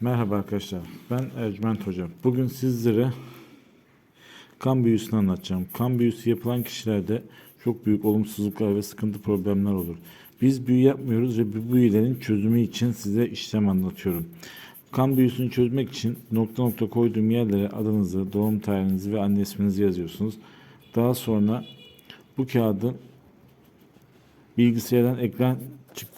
Merhaba arkadaşlar. Ben Ercüment Hocam. Bugün sizlere kan büyüsünü anlatacağım. Kan büyüsü yapılan kişilerde çok büyük olumsuzluklar ve sıkıntı problemler olur. Biz büyü yapmıyoruz ve bu büyülerin çözümü için size işlem anlatıyorum. Kan büyüsünü çözmek için nokta nokta koyduğum yerlere adınızı, doğum tarihinizi ve anne isminizi yazıyorsunuz. Daha sonra bu kağıdı bilgisayardan ekran çıktısı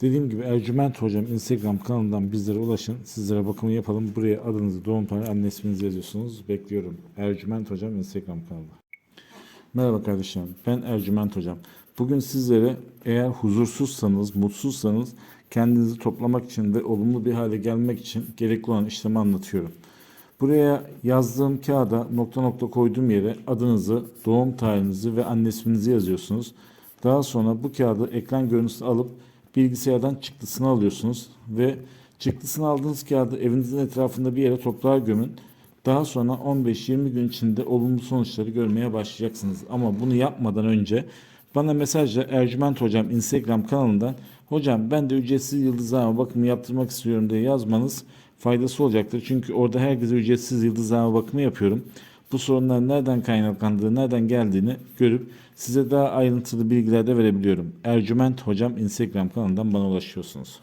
Dediğim gibi Ercüment Hocam Instagram kanalından bizlere ulaşın. Sizlere bakımı yapalım. Buraya adınızı, doğum tarihi, anne isminizi yazıyorsunuz. Bekliyorum. Ercüment Hocam Instagram kanalı. Merhaba kardeşlerim. Ben Ercüment Hocam. Bugün sizlere eğer huzursuzsanız, mutsuzsanız kendinizi toplamak için ve olumlu bir hale gelmek için gerekli olan işlemi anlatıyorum. Buraya yazdığım kağıda nokta nokta koyduğum yere adınızı, doğum tarihinizi ve anne isminizi yazıyorsunuz. Daha sonra bu kağıdı ekran görüntüsü alıp bilgisayardan çıktısını alıyorsunuz ve çıktısını aldığınız kağıdı evinizin etrafında bir yere toprağa gömün. Daha sonra 15-20 gün içinde olumlu sonuçları görmeye başlayacaksınız. Ama bunu yapmadan önce bana mesajla Ercüment Hocam Instagram kanalından Hocam ben de ücretsiz yıldızlama bakımı yaptırmak istiyorum diye yazmanız faydası olacaktır. Çünkü orada herkese ücretsiz yıldızlama bakımı yapıyorum. Bu sorunlar nereden kaynaklandığı, nereden geldiğini görüp size daha ayrıntılı bilgiler de verebiliyorum. Ercüment Hocam Instagram kanalından bana ulaşıyorsunuz.